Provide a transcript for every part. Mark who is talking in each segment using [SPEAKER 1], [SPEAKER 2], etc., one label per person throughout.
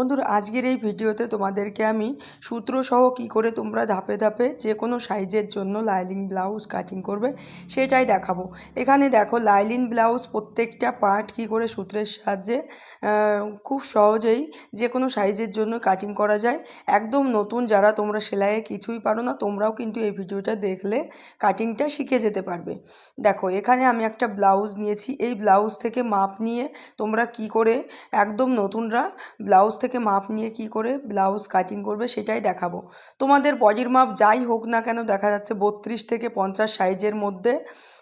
[SPEAKER 1] বন্ধুরা, আজকের এই ভিডিওতে তোমাদেরকে আমি সূত্র সহ কী করে তোমরা ধাপে ধাপে যে কোনো সাইজের জন্য লাইলিং ব্লাউজ কাটিং করবে সেটাই দেখাবো। এখানে দেখো লাইলিং ব্লাউজ প্রত্যেকটা পার্ট কী করে সূত্রের সাহায্যে খুব সহজেই যে কোনো সাইজের জন্য কাটিং করা যায়। একদম নতুন যারা তোমরা সেলাইয়ে কিছুই পারো না, তোমরাও কিন্তু এই ভিডিওটা দেখলে কাটিংটা শিখে যেতে পারবে। দেখো, এখানে আমি একটা ব্লাউজ নিয়েছি। এই ব্লাউজ থেকে মাপ নিয়ে তোমরা কি করে একদম নতুনরা ব্লাউজ থেকে মাপ নিয়ে কি করে ব্লাউজ কাটিং করবে সেটাই দেখাবো। তোমাদের বডির মাপ যাই হোক না কেন দেখা যাচ্ছে বত্রিশ থেকে পঞ্চাশ সাইজের মধ্যে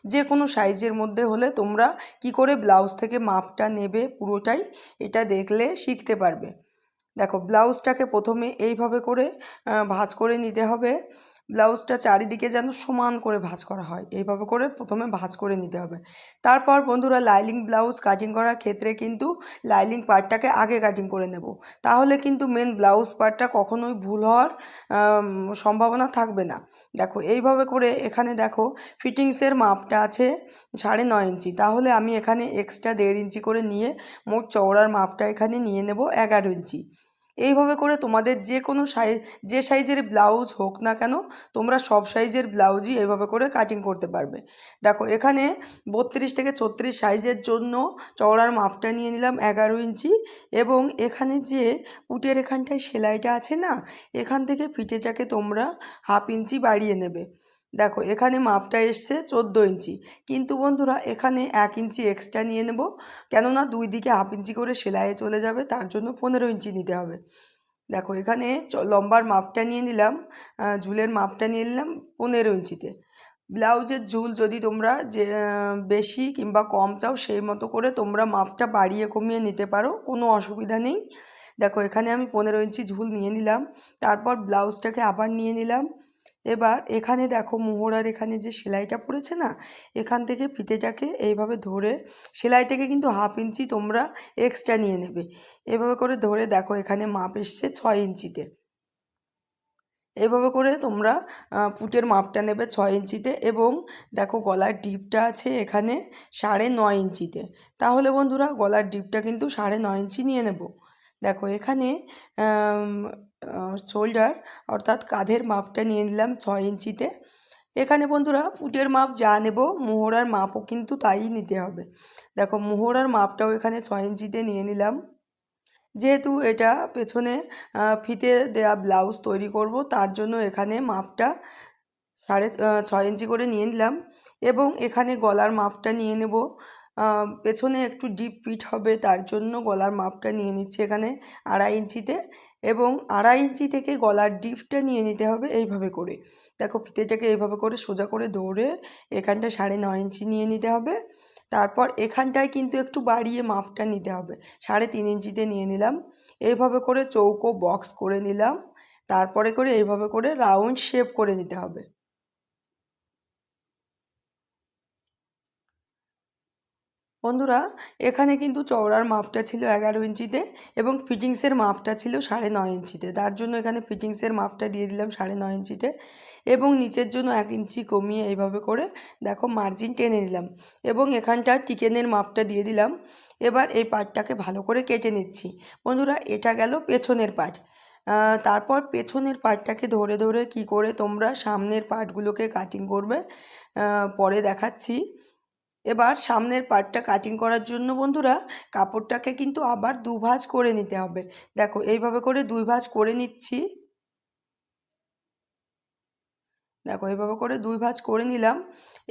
[SPEAKER 1] যে কোনো সাইজের মধ্যে হলে তোমরা কি করে ব্লাউজ থেকে মাপটা নেবে পুরোটাই এটা দেখলে শিখতে পারবে। দেখো ব্লাউজটাকে প্রথমে এইভাবে করে ভাঁজ করে নিতে হবে। ব্লাউজটা চারিদিকে যেন সমান করে ভাঁজ করা হয়। এইভাবে করে প্রথমে ভাঁজ করে নিতে হবে। তারপর বন্ধুরা লাইলিং ব্লাউজ কাটিং করার ক্ষেত্রে কিন্তু লাইলিং পার্টটাকে আগে কাটিং করে নেব। তাহলে কিন্তু মেন ব্লাউজ পার্টটা কখনোই ভুল হওয়ার সম্ভাবনা থাকবে না। দেখো, এইভাবে করে এখানে দেখো ফিটিংসের মাপটা আছে সাড়ে নয় ইঞ্চি। তাহলে আমি এখানে এক্সট্রা দেড় ইঞ্চি করে নিয়ে মোট চওড়ার মাপটা এখানে নিয়ে নেব এগারো ইঞ্চি। এইভাবে করে তোমাদের যে কোনো সাইজ যে সাইজের ব্লাউজ হোক না কেন, তোমরা সব সাইজের ব্লাউজই এইভাবে করে কাটিং করতে পারবে। দেখো, এখানে বত্রিশ থেকে ছত্রিশ সাইজের জন্য চওড়ার মাপটা নিয়ে নিলাম এগারো ইঞ্চি এবং এখানে যে পুটের এখানটায় সেলাইটা আছে না, এখান থেকে ফিটেটাকে তোমরা হাফ ইঞ্চি বাড়িয়ে নেবে। দেখো, এখানে মাপটা এসছে চোদ্দ ইঞ্চি। কিন্তু বন্ধুরা, এখানে এক ইঞ্চি এক্সট্রা নিয়ে নেব। কেননা, দুই দিকে হাফ ইঞ্চি করে সেলাইয়ে চলে যাবে, তার জন্য পনেরো ইঞ্চি নিতে হবে। দেখো, এখানে লম্বার মাপটা নিয়ে নিলাম ঝুলের মাপটা নিয়ে নিলাম পনেরো ইঞ্চিতে। ব্লাউজের ঝুল যদি তোমরা যে বেশি কিংবা কম চাও, সেই মতো করে তোমরা মাপটা বাড়িয়ে কমিয়ে নিতে পারো, কোনো অসুবিধা নেই। দেখো, এখানে আমি পনেরো ইঞ্চি ঝুল নিয়ে নিলাম, তারপর ব্লাউজটাকে আবার নিয়ে নিলাম। এবার এখানে দেখো মোহরার এখানে যে সেলাইটা পড়েছে না, এখান থেকে ফিতেটাকে এইভাবে ধরে, সেলাই থেকে কিন্তু হাফ ইঞ্চি তোমরা এক্সট্রা নিয়ে নেবে। এভাবে করে ধরে দেখো এখানে মাপ এসছে ছয় ইঞ্চিতে। এভাবে করে তোমরা পুটের মাপটা নেবে ছয় ইঞ্চিতে এবং দেখো গলার ডিপটা আছে এখানে সাড়ে নয় ইঞ্চিতে। তাহলে বন্ধুরা গলার ডিপটা কিন্তু সাড়ে নয় ইঞ্চি নিয়ে নেব। দেখো এখানে শোল্ডার অর্থাৎ কাঁধের মাপটা নিয়ে নিলাম ছয় ইঞ্চিতে। এখানে বন্ধুরা ফুটের মাপ যা নেব, মোহরার মাপও কিন্তু তাই নিতে হবে। দেখো, মোহরার মাপটাও এখানে ছয় ইঞ্চিতে নিয়ে নিলাম। যেহেতু এটা পেছনে ফিতে দেয়া ব্লাউজ তৈরি করব, তার জন্য এখানে মাপটা সাড়ে ছয় ইঞ্চি করে নিয়ে নিলাম। এবং এখানে গলার মাপটা নিয়ে নেব। পেছনে একটু ডিপ ফিট হবে, তার জন্য গলার মাপটা নিয়ে নিচ্ছি এখানে আড়াই ইঞ্চিতে এবং আড়াই ইঞ্চি থেকে গলার ডিপটা নিয়ে নিতে হবে এইভাবে করে। দেখো ফিতেটাকে এইভাবে করে সোজা করে দৌড়ে এখানটা সাড়ে নয় ইঞ্চি নিয়ে নিতে হবে। তারপর এখানটায় কিন্তু একটু বাড়িয়ে মাপটা নিতে হবে। সাড়ে তিন ইঞ্চিতে নিয়ে নিলাম। এইভাবে করে চৌকো বক্স করে নিলাম। তারপরে করে এইভাবে করে রাউন্ড শেপ করে নিতে হবে। বন্ধুরা এখানে কিন্তু চওড়ার মাপটা ছিল এগারো ইঞ্চিতে এবং ফিটিংসের মাপটা ছিল সাড়ে নয় ইঞ্চিতে। তার জন্য এখানে ফিটিংসের মাপটা দিয়ে দিলাম সাড়ে নয় ইঞ্চিতে এবং নিচের জন্য এক ইঞ্চি কমিয়ে এইভাবে করে দেখো মার্জিন টেনে নিলাম এবং এখানটা টিকেনের মাপটা দিয়ে দিলাম। এবার এই পাটটাকে ভালো করে কেটে নিচ্ছি। বন্ধুরা এটা গেল পেছনের আহ, তারপর পেছনের পাটটাকে ধরে ধরে কি করে তোমরা সামনের পাটগুলোকে কাটিং করবে পরে দেখাচ্ছি। এবার সামনের পার্টটা কাটিং করার জন্য বন্ধুরা কাপড়টাকে কিন্তু আবার দু ভাঁজ করে নিতে হবে। দেখো, এইভাবে করে দুই ভাঁজ করে নিচ্ছি। দেখো, এভাবে করে দুই ভাঁজ করে নিলাম।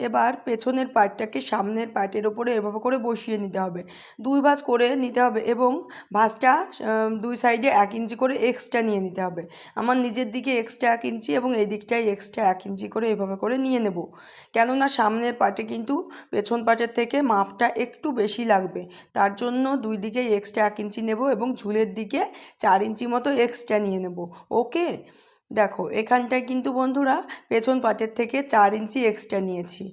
[SPEAKER 1] এবার পেছনের পার্টটাকে সামনের পার্টের ওপরে এভাবে করে বসিয়ে নিতে হবে। দুই ভাঁজ করে নিতে হবে এবং ভাঁজটা দুই সাইডে এক ইঞ্চি করে এক্সট্রা নিয়ে নিতে হবে। আমার নিজের দিকে এক্সট্রা এক ইঞ্চি এবং এই দিকটায় এক্সট্রা এক ইঞ্চি করে এভাবে করে নিয়ে নেব। কেননা সামনের পার্টে কিন্তু পেছন পার্টের থেকে মাপটা একটু বেশি লাগবে। তার জন্য দুই দিকে এক্সট্রা এক ইঞ্চি নেব এবং ঝুলের দিকে চার ইঞ্চি মতো এক্সট্রা নিয়ে নেব। ওকে? দেখো, এখানটায় কিন্তু বন্ধুরা পেছন পাটের থেকে চার ইঞ্চি এক্সট্রা নিয়েছি।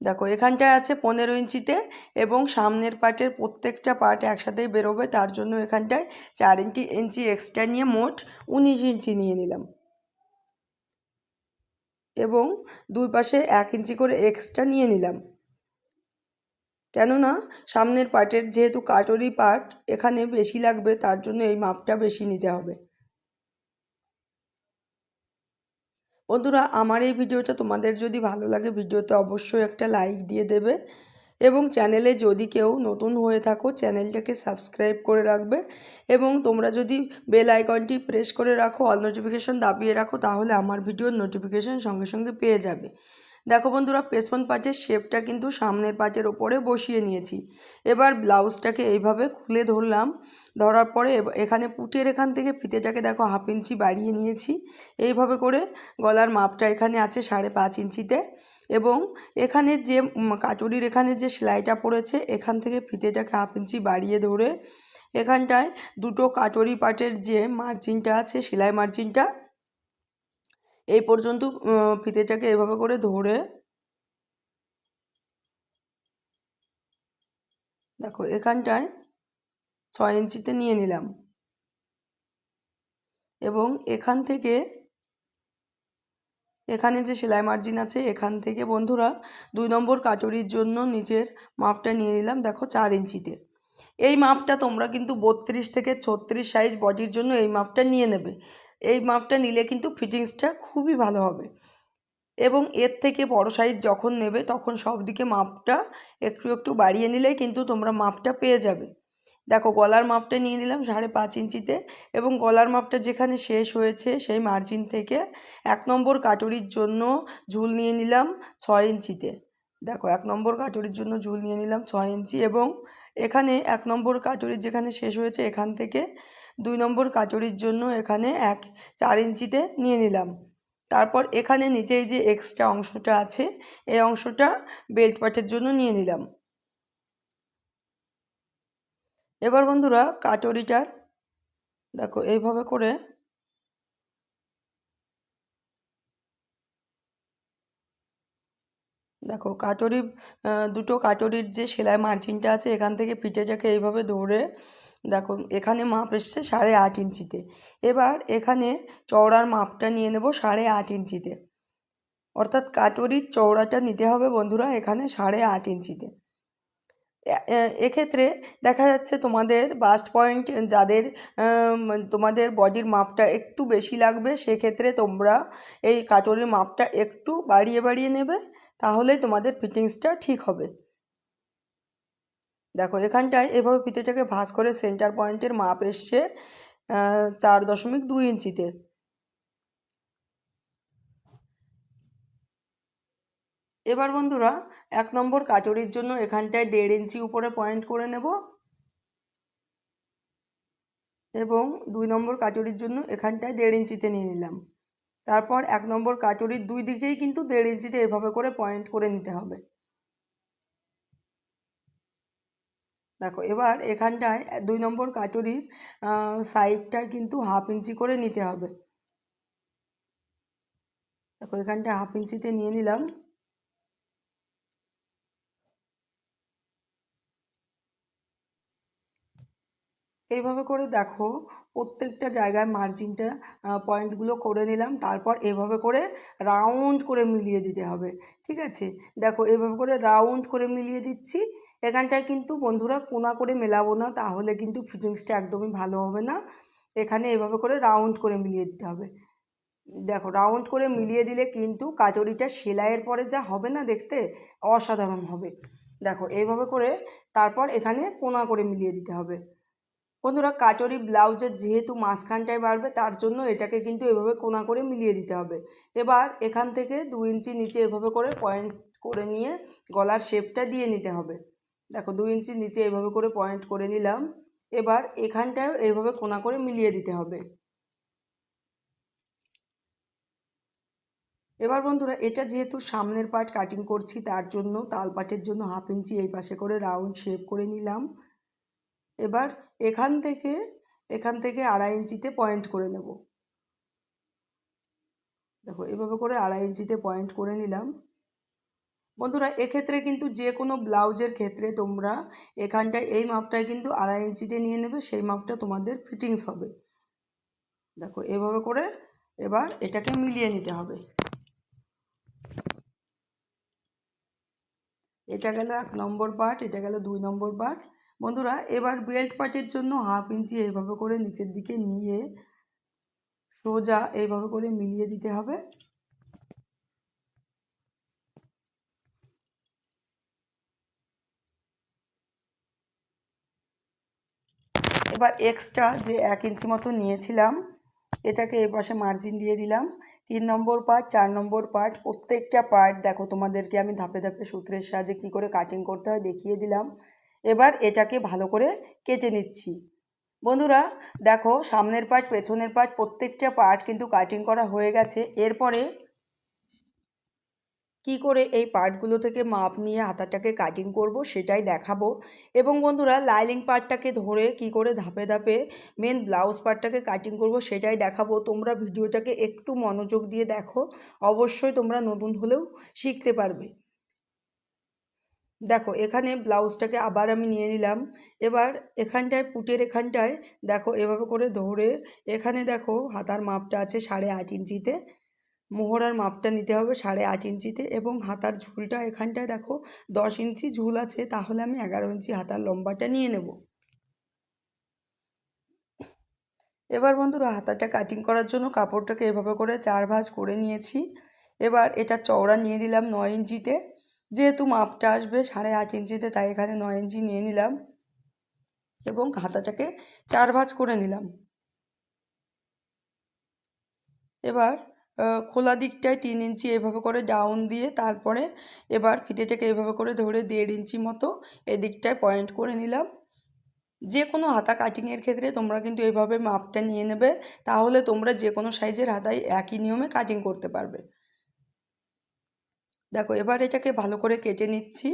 [SPEAKER 1] দেখো, এখানটায় আছে পনেরো ইঞ্চিতে এবং সামনের পার্টের প্রত্যেকটা পার্ট একসাথেই বেরোবে, তার জন্য এখানটায় চার ইঞ্চি ইঞ্চি এক্সট্রা নিয়ে মোট উনিশ ইঞ্চি নিয়ে নিলাম। এবং দুই পাশে এক ইঞ্চি করে এক্সট্রা নিয়ে নিলাম। কেননা সামনের পার্টের যেহেতু কাটরি পার্ট এখানে বেশি লাগবে, তার জন্য এই মাপটা বেশি নিতে হবে। বন্ধুরা, আমার এই ভিডিওটা তোমাদের যদি ভালো লাগে, ভিডিওতে অবশ্যই একটা লাইক দিয়ে দেবে এবং চ্যানেলে যদি কেউ নতুন হয়ে থাকো, চ্যানেলটাকে সাবস্ক্রাইব করে রাখবে এবং তোমরা যদি বেল আইকনটি প্রেস করে রাখো অল নোটিফিকেশন দাবিয়ে রাখো, তাহলে আমার ভিডিওর নোটিফিকেশান সঙ্গে সঙ্গে পেয়ে যাবে। দেখো বন্ধুরা, পেছন পাটের শেপটা কিন্তু সামনের পাটের ওপরে বসিয়ে নিয়েছি। এবার ব্লাউজটাকে এইভাবে খুলে ধরলাম। ধরার পরে এখানে পুটের এখান থেকে ফিতেটাকে দেখো হাফ ইঞ্চি বাড়িয়ে নিয়েছি। এইভাবে করে গলার মাপটা এখানে আছে সাড়ে পাঁচ ইঞ্চিতে। এবং এখানে যে কাটুরির এখানে যে সেলাইটা পড়েছে, এখান থেকে ফিতেটাকে হাফ ইঞ্চি বাড়িয়ে ধরে এখানটায় দুটো কাটরি পাটের যে মার্জিনটা আছে, সেলাই মার্জিনটা এই পর্যন্ত ফিতেটাকে এভাবে করে ধরে দেখো, এখানটায় ছয় ইঞ্চিতে নিয়ে নিলাম। এবং এখান থেকে, এখানে যে সেলাই মার্জিন আছে, এখান থেকে বন্ধুরা দুই নম্বর কাচুরির জন্য নিচের মাপটা নিয়ে নিলাম, দেখো, চার ইঞ্চিতে। এই মাপটা তোমরা কিন্তু বত্রিশ থেকে ছত্রিশ সাইজ বডির জন্য এই মাপটা নিয়ে নেবে। এই মাপটা নিলে কিন্তু ফিটিংসটা খুবই ভালো হবে। এবং এর থেকে বড় সাইজ যখন নেবে, তখন সব দিকে মাপটা একটু একটু বাড়িয়ে নিলেই কিন্তু তোমরা মাপটা পেয়ে যাবে। দেখো, গলার মাপটা নিয়ে নিলাম সাড়ে পাঁচ ইঞ্চিতে এবং গলার মাপটা যেখানে শেষ হয়েছে সেই মার্জিন থেকে এক নম্বর কাটুরির জন্য ঝুল নিয়ে নিলাম ছয় ইঞ্চিতে। দেখো, এক নম্বর কাটুরির জন্য ঝুল নিয়ে নিলাম ছয় ইঞ্চি এবং এখানে এক নম্বর কাটুরির যেখানে শেষ হয়েছে এখান থেকে দুই নম্বর কাচুরির জন্য এখানে এক চার ইঞ্চিতে নিয়ে নিলাম। তারপর এখানে নিচেই যে এক্সট্রা অংশটা আছে, এই অংশটা বেল্ট পাটের জন্য নিয়ে নিলাম। এবার বন্ধুরা কাটরিটার, দেখো এইভাবে করে দেখো কাটরি দুটো কাটরির যে সেলাই মার্জিনটা আছে এখান থেকে পিঠেটাকে এইভাবে ধরে, দেখো এখানে মাপ এসছে সাড়ে আট ইঞ্চিতে। এবার এখানে চওড়ার মাপটা নিয়ে নেব সাড়ে আট ইঞ্চিতে। অর্থাৎ কাটরির চওড়াটা নিতে হবে বন্ধুরা এখানে সাড়ে আট ইঞ্চিতে। এক্ষেত্রে দেখা যাচ্ছে তোমাদের বাস্ট পয়েন্ট যাদের তোমাদের বডির মাপটা একটু বেশি লাগবে, সেক্ষেত্রে তোমরা এই কাটরির মাপটা একটু বাড়িয়ে বাড়িয়ে নেবে, তাহলে তোমাদের ফিটিংসটা ঠিক হবে। দেখো, এখানটায় এভাবে ফিতেটাকে ভাঁজ করে সেন্টার পয়েন্টের মাপ এসছে চার দশমিক দুই ইঞ্চিতে। এবার বন্ধুরা, এক নম্বর কাচুরির জন্য এখানটায় দেড় ইঞ্চি উপরে পয়েন্ট করে নেব। এবং দুই নম্বর কাচুরির জন্য এখানটায় দেড় ইঞ্চিতে নিয়ে নিলাম। তারপর এক নম্বর কাচুরির দুই দিকেই কিন্তু দেড় ইঞ্চিতে এভাবে করে পয়েন্ট করে নিতে হবে। দেখো, এবার এখানটায় দুই নম্বর কাটুরির সাইডটা কিন্তু হাফ ইঞ্চি করে নিতে হবে। দেখো এখানটা হাফ ইঞ্চিতে নিয়ে নিলাম। এইভাবে করে দেখো প্রত্যেকটা জায়গায় মার্জিনটা পয়েন্টগুলো করে নিলাম। তারপর এভাবে করে রাউন্ড করে মিলিয়ে দিতে হবে। ঠিক আছে? দেখো, এভাবে করে রাউন্ড করে মিলিয়ে দিচ্ছি। এখানটায় কিন্তু বন্ধুরা কোনা করে মেলাবো না, তাহলে কিন্তু ফিটিংসটা একদমই ভালো হবে না। এখানে এভাবে করে রাউন্ড করে মিলিয়ে দিতে হবে। দেখো রাউন্ড করে মিলিয়ে দিলে কিন্তু কাচুরিটা সেলাইয়ের পরে যা হবে না দেখতে অসাধারণ হবে। দেখো এইভাবে করে তারপর এখানে কোনা করে মিলিয়ে দিতে হবে। বন্ধুরা কাচরি ব্লাউজের যেহেতু মাঝখানটায় বাড়বে, তার জন্য এটাকে কিন্তু এভাবে কোনা করে মিলিয়ে দিতে হবে। এবার এখান থেকে দু ইঞ্চি নিচে এভাবে করে পয়েন্ট করে নিয়ে গলার শেপটা দিয়ে নিতে হবে। দেখো দু ইঞ্চি নিচে এভাবে করে পয়েন্ট করে নিলাম। এবার এখানটায় এইভাবে কোনা করে মিলিয়ে দিতে হবে। এবার বন্ধুরা এটা যেহেতু সামনের পার্ট কাটিং করছি, তার জন্য তাল পাটের জন্য হাফ ইঞ্চি এই পাশে করে রাউন্ড শেপ করে নিলাম। এবার এখান থেকে এখান থেকে আড়াই ইঞ্চিতে পয়েন্ট করে নেব। দেখো, এভাবে করে আড়াই ইঞ্চিতে পয়েন্ট করে নিলাম। বন্ধুরা, এক্ষেত্রে কিন্তু যে কোনো ব্লাউজের ক্ষেত্রে তোমরা এখানটায়, এই মাপটায় কিন্তু আড়াই ইঞ্চিতে নিয়ে নেবে, সেই মাপটা তোমাদের ফিটিংস হবে। দেখো, এভাবে করে এবার এটাকে মিলিয়ে নিতে হবে। এটা গেল এক নম্বর পার্ট এটা গেল দুই নম্বর পার্ট বন্ধুরা, এবার বেল্ট পার্টের জন্য হাফ ইঞ্চি এইভাবে করে নিচের দিকে নিয়ে সোজা এইভাবে করে মিলিয়ে দিতে হবে। এবার এক্সট্রা যে এক ইঞ্চি মতো নিয়েছিলাম, এটাকে এই পাশে মার্জিন দিয়ে দিলাম। তিন নম্বর পার্ট চার নম্বর পার্ট প্রত্যেকটা পার্ট দেখো তোমাদেরকে আমি ধাপে ধাপে সূত্রের সাহায্যে কী করে কাটিং করতে হয় দেখিয়ে দিলাম। এবার এটাকে ভালো করে কেটে নিচ্ছি। বন্ধুরা, দেখো, সামনের পার্ট পেছনের পার্ট প্রত্যেকটা পার্ট কিন্তু কাটিং করা হয়ে গেছে। এরপরে কি করে এই পার্টগুলো থেকে মাপ নিয়ে হাতাটাকে কাটিং করব সেটাই দেখাবো। এবং বন্ধুরা লাইলিং পার্টটাকে ধরে কি করে ধাপে ধাপে মেন ব্লাউজ পার্টটাকে কাটিং করব সেটাই দেখাবো। তোমরা ভিডিওটাকে একটু মনোযোগ দিয়ে দেখো। অবশ্যই তোমরা নতুন হলেও শিখতে পারবে। দেখো, এখানে ব্লাউজটাকে আবার আমি নিয়ে নিলাম। এবার এখানটায়, পুটের এখানটায় দেখো, এভাবে করে ধরে এখানে দেখো, হাতার মাপটা আছে সাড়ে আট ইঞ্চিতে। মোহরার মাপটা নিতে হবে সাড়ে আট ইঞ্চিতে এবং হাতার ঝুলটা এখানটায় দেখো, দশ ইঞ্চি ঝুল আছে, তাহলে আমি এগারো ইঞ্চি হাতার লম্বাটা নিয়ে নেব। এবার বন্ধুরা, হাতাটা কাটিং করার জন্য কাপড়টাকে এভাবে করে চার ভাঁজ করে নিয়েছি। এবার এটা চওড়া নিয়ে দিলাম নয় ইঞ্চিতে। যেহেতু মাপটা আসবে সাড়ে আট ইঞ্চিতে, তাই এখানে নয় ইঞ্চি নিয়ে নিলাম এবং হাতাটাকে চার ভাঁজ করে নিলাম। এবার খোলা দিকটায় তিন ইঞ্চি এভাবে করে ডাউন দিয়ে তারপরে এবার ফিতেটাকে এভাবে করে ধরে দেড় ইঞ্চি মতো এদিকটায় পয়েন্ট করে নিলাম। যে কোনো হাতা কাটিংয়ের ক্ষেত্রে তোমরা কিন্তু এভাবে মাপটা নিয়ে নেবে, তাহলে তোমরা যে কোনো সাইজের হাতায় একই নিয়মে কাটিং করতে পারবে। দেখো, এবার এটাকে ভালো করে কেটে নিচ্ছি।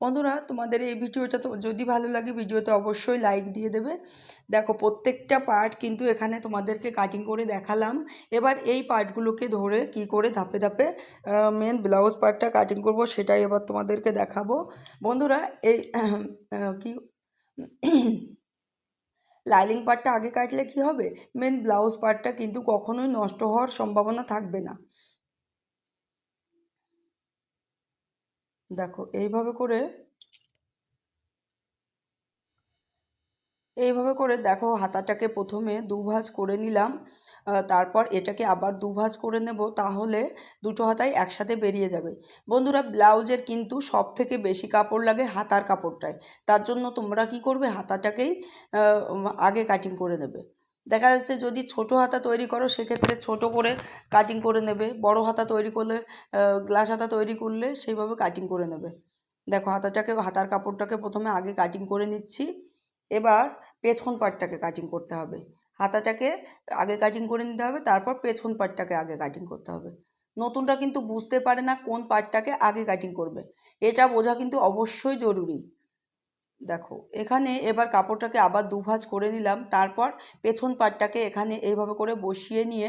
[SPEAKER 1] বন্ধুরা, তোমাদের এই ভিডিওটা তো, যদি ভালো লাগে ভিডিওতে অবশ্যই লাইক দিয়ে দেবে। দেখো, প্রত্যেকটা পার্ট কিন্তু এখানে তোমাদেরকে কাটিং করে দেখালাম। এবার এই পার্টগুলোকে ধরে কি করে ধাপে ধাপে মেন ব্লাউজ পার্টটা কাটিং করব, সেটাই এবার তোমাদেরকে দেখাবো। বন্ধুরা, এই কি লাইলিং পার্টটা আগে কাটলে কি হবে? মেন ব্লাউজ পার্টটা কিন্তু কখনোই নষ্ট হওয়ার সম্ভাবনা থাকবে না। দেখো, এইভাবে করে এইভাবে করে দেখো হাতাটাকে প্রথমে দুভাজ করে নিলাম তারপর এটাকে আবার দুভাজ করে নেব তাহলে দুটো হাতাই একসাথে বেরিয়ে যাবে। বন্ধুরা, ব্লাউজের কিন্তু সব থেকে বেশি কাপড় লাগে হাতার কাপড়টায়। তার জন্য তোমরা কি করবে? হাতাটাকেই আগে কাটিং করে নেবে। দেখা যাচ্ছে যদি ছোট হাতা তৈরি করো, সেক্ষেত্রে ছোট করে কাটিং করে নেবে। বড় হাতা তৈরি করলে গ্লাস হাতা তৈরি করলে সেইভাবে কাটিং করে নেবে। দেখো হাতাটাকে, হাতার কাপড়টাকে প্রথমে আগে কাটিং করে নিচ্ছি। এবার পেছন পাটটাকে কাটিং করতে হবে। হাতাটাকে আগে কাটিং করে নিতে হবে, তারপর পেছন পাটটাকে আগে কাটিং করতে হবে। নতুনটা কিন্তু বুঝতে পারে না কোন পার্টটাকে আগে কাটিং করবে। এটা বোঝা কিন্তু অবশ্যই জরুরি। দেখো, এখানে এবার কাপড়টাকে আবার দুভাজ করে নিলাম, তারপর পেছন পাটটাকে এখানে এইভাবে করে বসিয়ে নিয়ে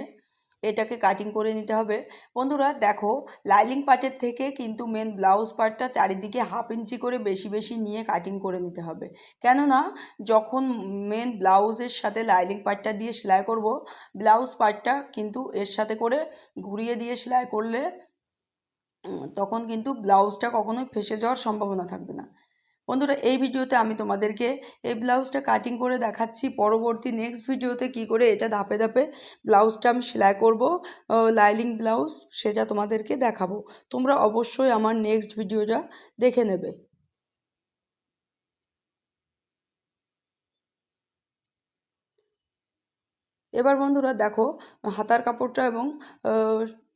[SPEAKER 1] এটাকে কাটিং করে নিতে হবে। বন্ধুরা, দেখো লাইলিং পার্টের থেকে কিন্তু মেন ব্লাউজ পার্টটা চারিদিকে হাফ ইঞ্চি করে বেশি বেশি নিয়ে কাটিং করে নিতে হবে। কেননা, যখন মেন ব্লাউজের সাথে লাইলিং পার্টটা দিয়ে সেলাই করব ব্লাউজ পার্টটা কিন্তু এর সাথে করে ঘুরিয়ে দিয়ে সেলাই করলে তখন কিন্তু ব্লাউজটা কখনোই ফেসে যাওয়ার সম্ভাবনা থাকবে না। বন্ধুরা, এই ভিডিওতে আমি তোমাদেরকে এই ব্লাউজটা কাটিং করে দেখাচ্ছি। পরবর্তী নেক্সট ভিডিওতে কি করে এটা ধাপে ধাপে ব্লাউজটা আমি সেলাই করব লাইলিং ব্লাউজ সেটা তোমাদেরকে দেখাবো। তোমরা অবশ্যই আমার নেক্সট ভিডিওটা দেখে নেবে। এবার বন্ধুরা দেখো, হাতার কাপড়টা এবং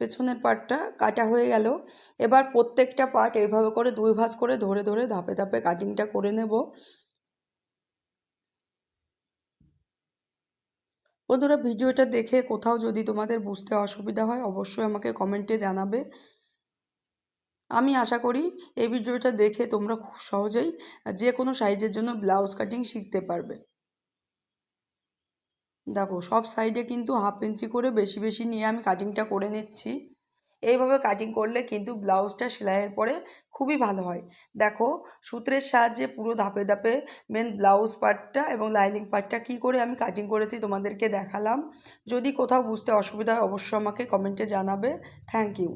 [SPEAKER 1] পেছনের পার্টটা কাটা হয়ে গেল। এবার প্রত্যেকটা পার্ট এইভাবে করে দুই ভাঁজ করে ধরে ধরে ধাপে ধাপে কাটিংটা করে নেব। বন্ধুরা, ভিডিওটা দেখে কোথাও যদি তোমাদের বুঝতে অসুবিধা হয়, অবশ্যই আমাকে কমেন্টে জানাবে। আমি আশা করি এই ভিডিওটা দেখে তোমরা খুব সহজেই যে কোনো সাইজের জন্য ব্লাউজ কাটিং শিখতে পারবে। দেখো, সব সাইডে কিন্তু হাফ ইঞ্চি করে বেশি বেশি নিয়ে আমি কাটিংটা করে নিচ্ছি। এইভাবে কাটিং করলে কিন্তু ব্লাউজটা সেলাইয়ের পরে খুবই ভালো হয়। দেখো, সূত্রের সাহায্যে পুরো ধাপে ধাপে মেন ব্লাউজ পার্টটা এবং লাইনিং পার্টটা কী করে আমি কাটিং করেছি তোমাদেরকে দেখালাম। যদি কোথাও বুঝতে অসুবিধা হয়, অবশ্যই আমাকে কমেন্টে জানাবে। Thank you